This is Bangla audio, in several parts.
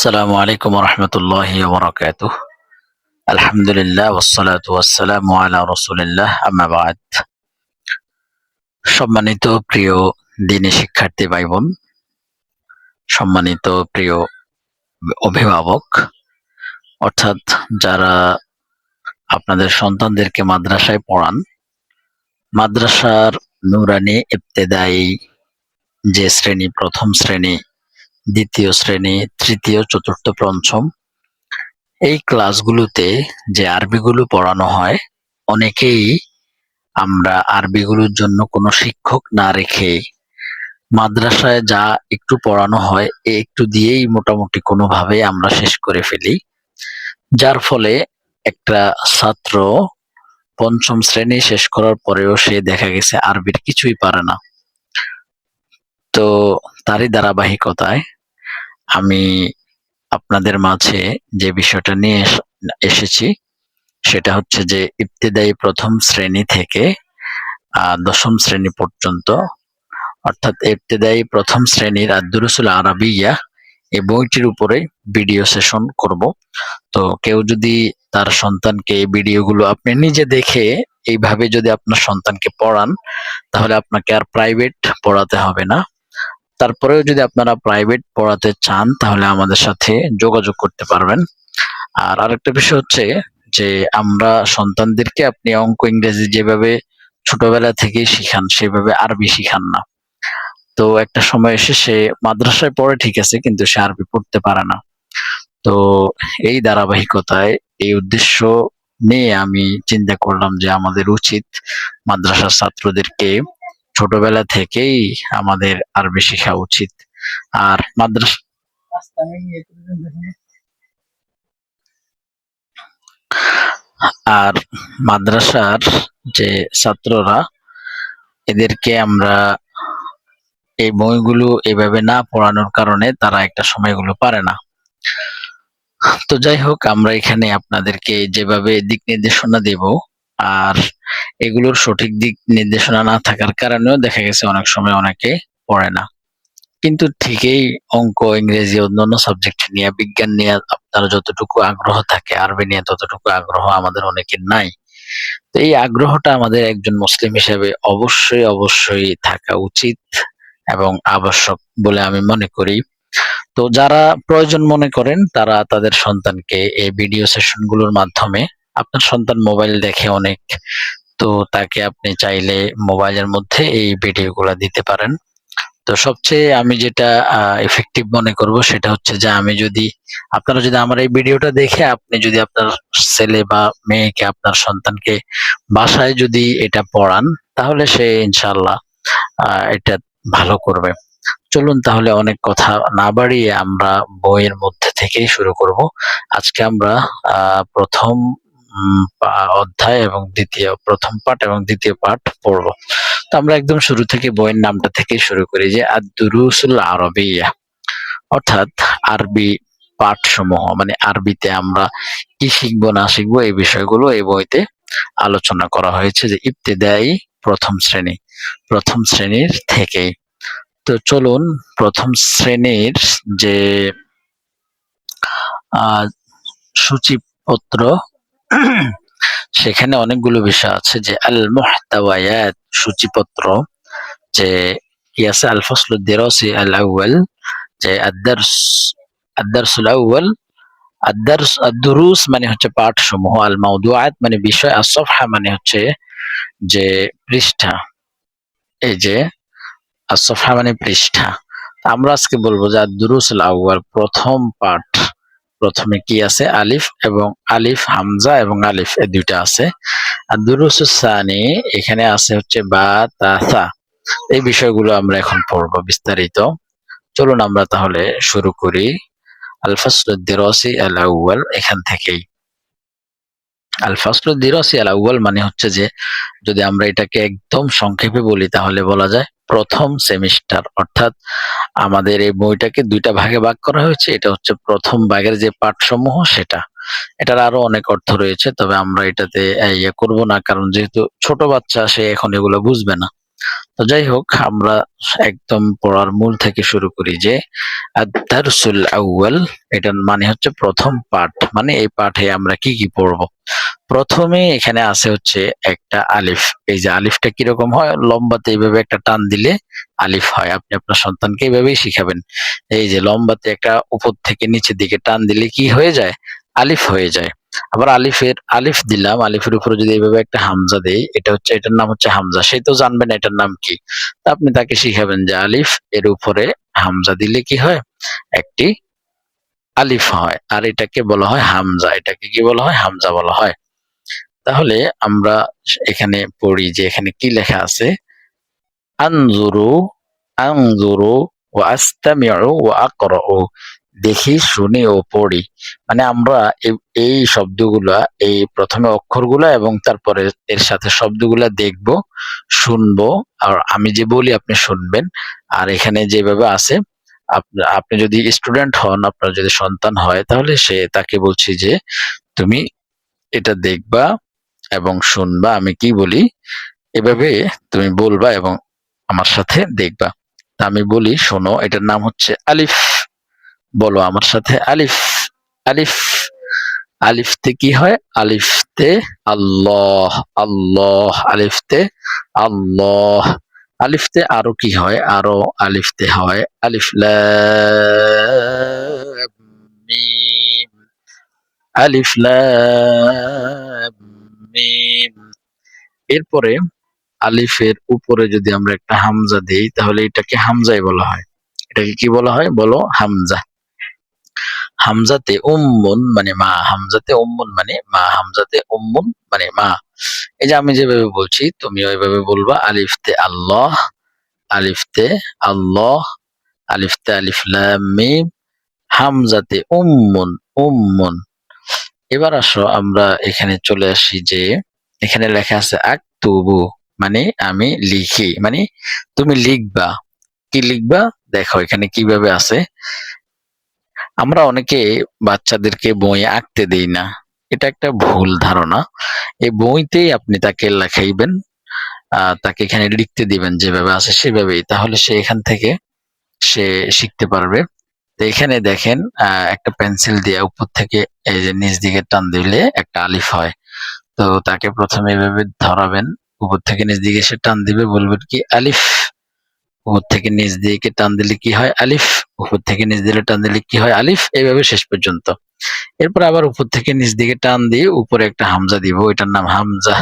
আসসালামু আলাইকুম রহমতুল্লাহ বরকাত আলহামদুলিল্লাহ ওসালাত ওয়াসালাম আলা রসুলিল্লাহ আমাবাদ সম্মানিত প্রিয় দিনী শিক্ষার্থী ভাই বোন সম্মানিত প্রিয় অভিভাবক, অর্থাৎ যারা আপনাদের সন্তানদেরকে মাদ্রাসায় পড়ান, মাদ্রাসার নুরানি ইবতেদায়ী যে শ্রেণি, প্রথম শ্রেণি দ্বিতীয় শ্রেণি, তৃতীয়, চতুর্থ, পঞ্চম। এই ক্লাসগুলোতে যে আরবিগুলো পড়ানো হয়, অনেকেই আমরা আরবিগুলোর জন্য কোনো শিক্ষক না রেখে মাদ্রাসায় যা একটু পড়ানো হয়, এ একটু দিয়েই মোটামুটি কোনোভাবে আমরা শেষ করে ফেলি। যার ফলে একটা ছাত্র পঞ্চম শ্রেণি শেষ করার পরেও সে দেখা গেছে আরবির কিছুই পারে না। তো তারই ধারাবাহিকতায় আমি আপনাদের মাঝে যে বিষয়টা নিয়ে এস- এসেছি, সেটা হচ্ছে যে ইবতেদায়ী প্রথম শ্রেণি থেকে দশম শ্রেণি পর্যন্ত, অর্থাৎ ইবতেদায়ী প্রথম শ্রেণির আদুরুসুল আরবিয়া এই বইটির উপরে ভিডিও সেশন করব। তো কেউ যদি তার সন্তানকে এই ভিডিওগুলো আপনি নিজে দেখে এইভাবে যদি আপনার সন্তানকে পড়ান, তাহলে আপনাকে আর প্রাইভেট পড়াতে হবে না। তারপরেও যদি আপনারা প্রাইভেট পড়াতে চান, তাহলে আমাদের সাথে যোগাযোগ করতে পারবেন। আর আরেকটা বিষয় হচ্ছে যে, আমরা সন্তানদেরকে আপনি অঙ্ক ইংরেজি যেভাবে ছোটবেলা থেকেই শিখান, সেভাবে আরবি শিখান না। তো একটা সময় এসে সে মাদ্রাসায় পড়ে ঠিক আছে, কিন্তু সে আরবি পড়তে পারে না। তো এই ধারাবাহিকতায় এই উদ্দেশ্য নিয়ে আমি চিন্তা করলাম যে, আমাদের উচিত মাদ্রাসার ছাত্রদেরকে ছোটবেলা থেকেই আমাদের আরবি শেখা উচিত। আর মাদ্রাসা আর মাদ্রাসার যে ছাত্ররা, এদেরকে আমরা এই বইগুলো এভাবে না পড়ানোর কারণে তারা একটা সময়গুলো পারে না। তো যাই হোক, আমরা এখানে আপনাদেরকে যেভাবে দিক নির্দেশনা দেব আর এগুলোর সঠিক দিক নির্দেশনা না থাকার কারণেও দেখা গেছে অনেক সময় অনেকে পড়ে না। কিন্তু ঠিকই অঙ্ক, ইংরেজি, অন্যান্য সাবজেক্ট নিয়ে, বিজ্ঞান নিয়ে আপনার যতটুকু আগ্রহ থাকে, আরবি নিয়ে ততটুকু আগ্রহ আমাদের অনেকের নাই। তো এই আগ্রহটা আমাদের একজন মুসলিম হিসেবে অবশ্যই অবশ্যই থাকা উচিত এবং আবশ্যক বলে আমি মনে করি। তো যারা প্রয়োজন মনে করেন, তারা তাদের সন্তানকে এই ভিডিও সেশনগুলোর মাধ্যমে আপনার সন্তান মোবাইল দেখে অনেক। তো তাকে আপনি চাইলে মোবাইলের মধ্যে এই ভিডিওগুলো দিতে পারেন। তো সবচেয়ে আমি যেটা এফেক্টিভ মনে করব সেটা হচ্ছে যে আমি যদি, আপনারা যদি আমার এই ভিডিওটা দেখে আপনি যদি আপনার ছেলে বা মেয়েকে, আপনার সন্তানকে বাসায় যদি এটা পড়ান, তাহলে সে ইনশাল্লাহ এটা ভালো করবে। চলুন তাহলে অনেক কথা না বাড়িয়ে আমরা বইয়ের মধ্যে থেকেই শুরু করব। আজকে আমরা প্রথম অধ্যায় এবং দ্বিতীয়, প্রথম পাঠ এবং দ্বিতীয় পাঠ পড়ব। তো আমরা একদম শুরু থেকে বইয়ের নামটা থেকে শুরু করি যে আদ-দুরুসুল আরবিয়া। অর্থাৎ আরবি পাঠসমূহ মানে আরবিতে আমরা কি শিখব, না শিখব এই বিষয়গুলো এই বইতে আলোচনা করা হয়েছে যে ইবতেদায়ী প্রথম শ্রেণি, প্রথম শ্রেণির থেকেই। তো চলুন প্রথম শ্রেণির যে সূচিপত্র সেখানে অনেকগুলো বিষয় আছে যে আল মুহতাওয়ায়াত সূচিপত্র, যে কি আছে আল দিরসি আল আউয়াল যে আদার্স আদার্সুল আউয়াল আদার্স আদুরুস মানে হচ্ছে পাঠ সমূহ আল মাউদুআত মানে বিষয় আর সফহা মানে হচ্ছে যে পৃষ্ঠা। এই যে আর সফহা মানে পৃষ্ঠা। আমরা আজকে বলব যে আদুরুসুল আউয়াল প্রথম পাঠ প্রথমে কি আছে? আলিফ এবং আলিফ হামজা এবং আলিফ এই দুইটা আছে। আর দুরুসুস সানি এখানে আছে হচ্ছে বা তাসা এই বিষয়গুলো আমরা এখন পড়ব বিস্তারিত। চলুন আমরা তাহলে শুরু করি। আল ফাসলুদ দিরাসি আল এখান থেকেই। আল ফাসলুদ দিরাসি আল মানে হচ্ছে যে, যদি আমরা এটাকে একদম সংক্ষেপে বলি তাহলে বলা যায় প্রথম সেমিস্টার। অর্থাৎ আমাদের এই বইটাকে দুইটা ভাগে ভাগ করা হয়েছে। এটা হচ্ছে প্রথম ভাগের যে পাঠসমূহ, সেটা। এটার আরও অনেক অর্থ রয়েছে, তবে আমরা এটাতে ইয়ে করব না, কারণ যেহেতু ছোট বাচ্চা, সে এখন এগুলো বুঝবে না। তো যাই হোক, আমরা একদম পড়ার মূল থেকে শুরু করি যে আদারসুল আউয়াল, এটার মানে হচ্ছে প্রথম পাঠ। মানে এই পাঠে আমরা কি কি পড়ব? প্রথমে এখানে আছে হচ্ছে একটা আলিফ। এই যে আলিফটা কীরকম হয়? লম্বাতে এইভাবে একটা টান দিলে আলিফ হয়। আপনি আপনার সন্তানকে এইভাবেই শিখাবেন। এই যে লম্বাতে একটা উপর থেকে নিচের দিকে টান দিলে কি হয়ে যায়? আলিফ হয়ে যায়। আবার আলিফের, আলিফ দিলাম, আলিফের উপরে যদি এইভাবে একটা হামজা দেই, এটা হচ্ছে, এটার নাম হচ্ছে হামজা। সে তো জানবেন এটার নাম কি। তা আপনি তাকে শিখাবেন যে আলিফ এর উপরে হামজা দিলে কি হয়? একটি আলিফ হয়, আর এটাকে বলা হয় হামজা। এটাকে কি বলা হয়? হামজা বলা হয়। তাহলে আমরা এখানে পড়ি যে এখানে কি লেখা আছে? আনজুরু আনজুরু ও আস্তামিউ ও আকরাউ। দেখি, শুনি ও পড়ি। মানে আমরা এই- শব্দগুলা, এই প্রথমে অক্ষরগুলা এবং তারপরে এর সাথে শব্দগুলা দেখব, শুনব। আর আমি যে বলি, আপনি শুনবেন। আর এখানে যেভাবে আছে, আপ- আপনি যদি স্টুডেন্ট হন, আপনার যদি সন্তান হয়, তাহলে সে, তাকে বলছি যে, তুমি এটা দেখবা এবং শুনবা। আমি কি বলি? এভাবে তুমি বলবা এবং আমার সাথে দেখবা। আমি বলি, শোনো, এটার নাম হচ্ছে আলিফ। বলো আমার সাথে আলিফ আলিফ আলিফতে কি হয়? আলিফতে আল্লাহ আল্লাহ আলিফতে আল্লাহ। আলিফতে আরও কি হয়? আরও আলিফতে হয় আলিফ মিম। আলিফ মিম। এরপরে আলিফের উপরে যদি আমরা একটা হামজা দেই, তাহলে এটাকে হামজাই বলা হয়। এটাকে কি বলা হয়? বলো হামজা। হামজাতে উম্মুন মানে মা, হামজাতে উম্মুন মানে মা, হামজাতে উম্মুন মানে মা। এই যে আমি যেভাবে বলছি তুমি ওইভাবে বলবা আলিফতে আল্লাহ আলিফতে আল্লাহ আলিফতে আলিফ লাম মিম, হামজাতে উম্মুন উম্মুন। এবার আসো, আমরা এখানে চলে আসি যে, এখানে লেখা আছে আক্তুবু মানে আমি লিখি মানে তুমি লিখবা। কি লিখবা? দেখো, এখানে কীভাবে আছে। আমরা অনেকে বাচ্চাদেরকে বই আঁকতে দেই না। এটা একটা ভুল ধারণা। এই বইতেই আপনি তাকে লেখাইবেন তাকে এখানে লিখতে দিবেন, যেভাবে আছে সেভাবেই। তাহলে সে এখান থেকে সে শিখতে পারবে। তো এখানে দেখেন একটা পেন্সিল দিয়ে উপর থেকে এই যে নিচ দিকে টান দিলে একটা আলিফ হয়। তো তাকে প্রথমে এভাবে ধরাবেন, উপর থেকে নিচ দিকে সে টান দিবে, বলবেন কি, আলিফ। উপর থেকে নিচ দিকে টান দিলে কি হয়? আলিফ। উপর থেকে নিচ দিলে টান দিলে কি হয়? আলিফ। এইভাবে শেষ পর্যন্ত। এরপর আবার উপর থেকে নিচ দিকে টান দিয়ে উপরে একটা হামজা দিব। এটার নাম হামজা।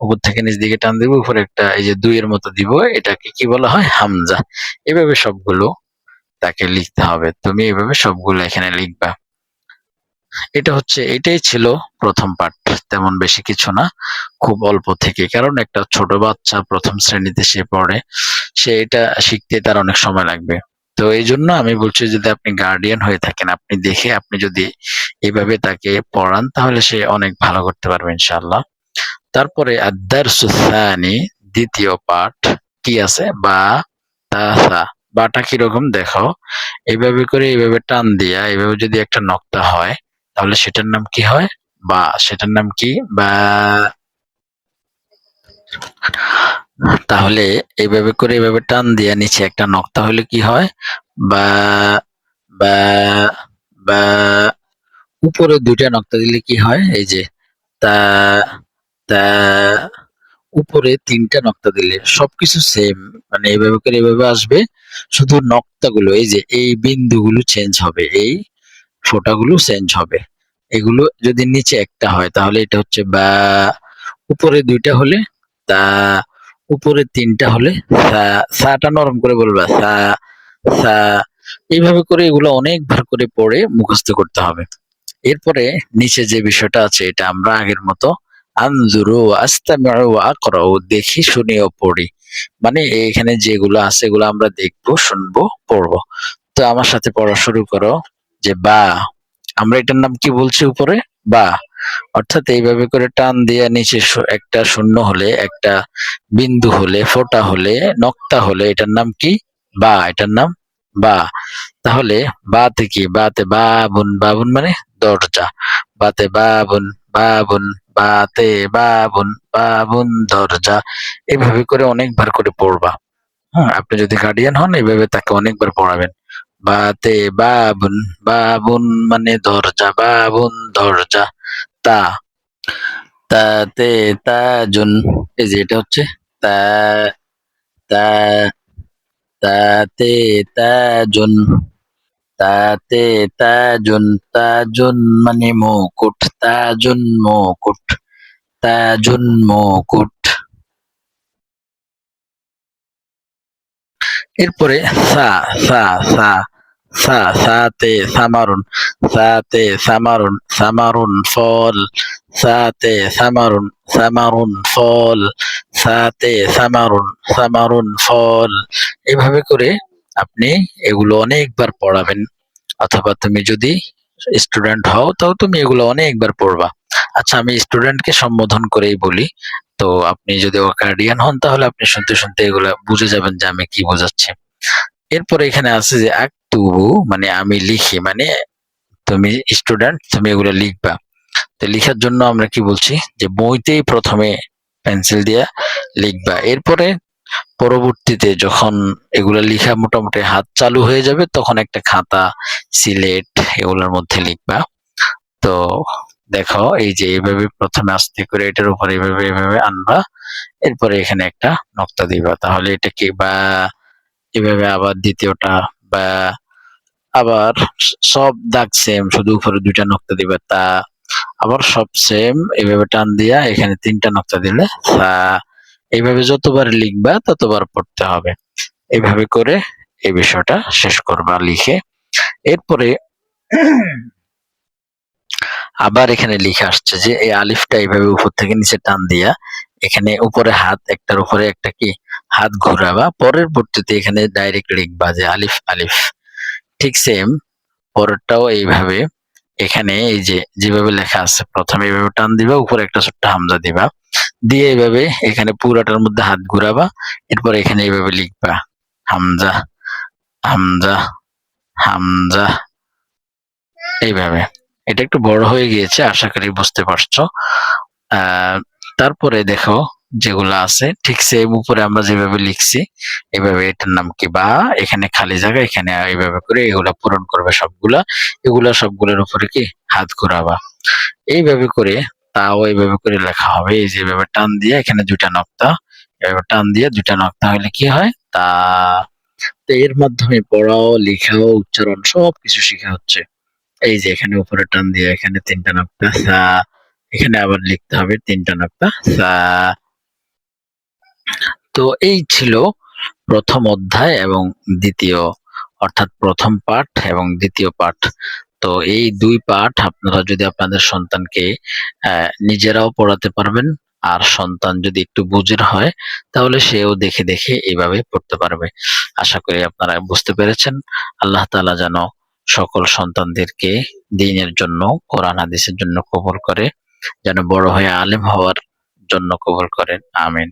উপর থেকে নিচ দিকে টান দিব, উপরে একটা এই যে দুইয়ের মতো দিব। এটাকে কি বলা হয়? হামজা। এভাবে সবগুলো তাকে লিখতে হবে। তুমি এভাবে সবগুলো এখানে লিখবা। এটা হচ্ছে, এটাই ছিল প্রথম পাঠ তেমন বেশি কিছু না, খুব অল্প থেকে। কারণ একটা ছোট বাচ্চা প্রথম শ্রেণীতে সে পড়ে, সে এটা শিখতে তার অনেক সময় লাগবে। তো এই জন্য আমি বলছি যদি আপনি গার্ডিয়ান হয়ে থাকেন, আপনি দেখে আপনি যদি এইভাবে তাকে পড়ান, তাহলে সে অনেক ভালো করতে পারবে ইনশাআল্লাহ। তারপরে আদার সুসানি দ্বিতীয় পাঠ কি আছে? বা তাসা বাটা কীরকম? দেখো। এইভাবে করে এইভাবে টান দিয়া এইভাবে যদি একটা নক্তা হয় তাহলে সেটার নাম কি হয়? বা সেটার নাম কি? বা তাহলে এইভাবে করে এইভাবে টান দিয়া নিচে একটা নক্তা হলে কি হয়? বা বা বা, উপরে দুইটা নক্তা দিলে কি হয়? এই যে তা তা, উপরে তিনটা নক্তা দিলে সবকিছু সেম মানে এইভাবে করে এইভাবে আসবে। শুধু নক্তাগুলো, এই যে এই বিন্দুগুলো চেঞ্জ হবে, এই ফোঁটাগুলো চেঞ্জ হবে। এগুলো যদি নিচে একটা হয়, তাহলে এটা হচ্ছে বা, উপরে দুইটা হলে তা, উপরে তিনটা হলে সা সাটা নরম করে বলবা সা সা এইভাবে করে এগুলো অনেকবার করে পড়ে মুখস্থ করতে হবে। এরপরে নিচে যে বিষয়টা আছে, এটা আমরা আগের মতো আনজুরু আস্তামিউ আকরাউ, দেখি, শুনি ও পড়ি। মানে এখানে যেগুলো আছে, এগুলো আমরা দেখব, শুনব, পড়ব। তো আমার সাথে পড়া শুরু করো। যে বা, আমরা এটার নাম কি বলছি উপরে? বা। অর্থাৎ এইভাবে করে টান দিয়ে নিচে একটা শূন্য হলে, একটা বিন্দু হলে, ফোটা হলে, নক্তা হলে, এটার নাম কি? বা, এটার নাম বা। তাহলে বাতে কি? বাতে বাবুন বাবুন মানে দরজা। বাতে বাবুন বাবুন, বাতে বাবুন বাবুন দরজা। এভাবে করে অনেকবার করে পড়বা। হ্যাঁ আপনি যদি গার্ডিয়ান হন, এইভাবে তাকে অনেকবার পড়াবেন। বাতে বাবুন বাবুন মানে দরজা, বাবুন দরজা, তা। তাতে তাজুন, এই যে এটা হচ্ছে, তা তা, তাতে তাজুন তাতে তাজুন তাজুন মানে মুকুট, তাজুন মুকুট তাজুন মুকুট। এরপরে সা সা সা। সা, সাতে সামারুন সাতে সামারুন সামারুন ফল, সাতে সামারুন সামারুন ফল, সাতে সামারুন সামারুন ফল। এভাবে করে আপনি এগুলো অনেকবার পড়াবেন। অথবা তুমি যদি স্টুডেন্ট হও, তাও তুমি এগুলো অনেকবার পড়বা। আচ্ছা আমি স্টুডেন্টকে সম্বোধন করেই বলি। তো আপনি যদি গার্ডিয়ান হন, তাহলে আপনি শুনতে শুনতে এগুলো বুঝে যাবেন যে আমি কি বোঝাচ্ছি। এরপরে এখানে আছে যে আক্তুবু মানে আমি লিখি মানে তুমি স্টুডেন্ট তুমি এগুলো লিখবা। তো লিখার জন্য আমরা কি বলছি? যে বইতেই প্রথমে পেন্সিল দিয়ে লিখবা। এরপরে পরবর্তীতে যখন এগুলা লিখা মোটামুটি হাত চালু হয়ে যাবে, তখন একটা খাতা, সিলেট এগুলোর মধ্যে লিখবা। তো দেখো, এই যে এইভাবে প্রথমে আস্তে করে এটার উপর এইভাবে এইভাবে আনবা। এরপরে এখানে একটা নক্তা দিবা। তাহলে এটা কি? বা এভাবে আবার দ্বিতীয়টা আবার সব দাগ সেম শুধু উপরে দুইটা নক্তা দিবে, তা আবার সব সেম এইভাবে টান দিয়া এখানে তিনটা নক্তা দিলে, তা এইভাবে যতবার লিখবা, ততবার পড়তে হবে। এইভাবে করে এই বিষয়টা শেষ করবা লিখে। এরপরে আবার এখানে লিখে আসছে যে, এই আলিফটা এইভাবে উপর থেকে নিচে টান দিয়া, এখানে উপরে হাত, একটার উপরে একটা কি? হাত ঘোরাবা, পরের পরবর্তীতে এখানে ডাইরেক্ট লিখবা যে আলিফ আলিফ। ঠিক সেম পরেরটাও এইভাবে। এখানে এই যে, যেভাবে লেখা আছে, প্রথমে এইভাবে টান দিবা, উপরে একটা ছোট্ট হামজা দিবা। দিয়ে এইভাবে এখানে পুরাটার মধ্যে হাত ঘুরাবা, এরপর এখানে এইভাবে লিখবা, হামজা হামজা হামজা। এইভাবে। এটা একটু বড় হয়ে গিয়েছে, আশা করি বুঝতে পারছ। আহ, তারপরে দেখো যেগুলো আছে, ঠিক সেম উপরে আমরা যেভাবে লিখছি, এভাবে এটার নাম কি? বা এখানে খালি জায়গা, এখানে এইভাবে করে এগুলা পূরণ করবে সবগুলা। এগুলা সবগুলোর উপরে কি? হাত ঘুরাবা। এইভাবে করে, তাও এইভাবে করে লেখা হবে। এই যেভাবে টান দিয়ে এখানে দুইটা নক্তা, এভাবে টান দিয়ে দুইটা নক্তা হলে কি হয়? তা, তো এর মাধ্যমে পড়াও, লেখাও, উচ্চারণ সব কিছু শেখা হচ্ছে। এই যে এখানে উপরে টান দিয়ে এখানে তিনটা নক্তা, সা, এখানে আবার লিখতে হবে তিনটা নক্তা, সা তো এই ছিল প্রথম অধ্যায় এবং দ্বিতীয়, অর্থাৎ প্রথম পাঠ এবং দ্বিতীয় পাঠ। তো এই দুই পাঠ আপনারা যদি আপনাদের সন্তানকে নিজেরাও পড়াতে পারবেন, আর সন্তান যদি একটু বুঝের হয়, তাহলে সেও দেখে দেখে এইভাবে পড়তে পারবে। আশা করি আপনারা বুঝতে পেরেছেন। আল্লাহ তালা যেন সকল সন্তানদেরকে দিনের জন্য, কোরআন হাদিসের জন্য কবুল করে, যেন বড় হয়ে আলেম হওয়ার জন্য কবুল করেন। আমিন।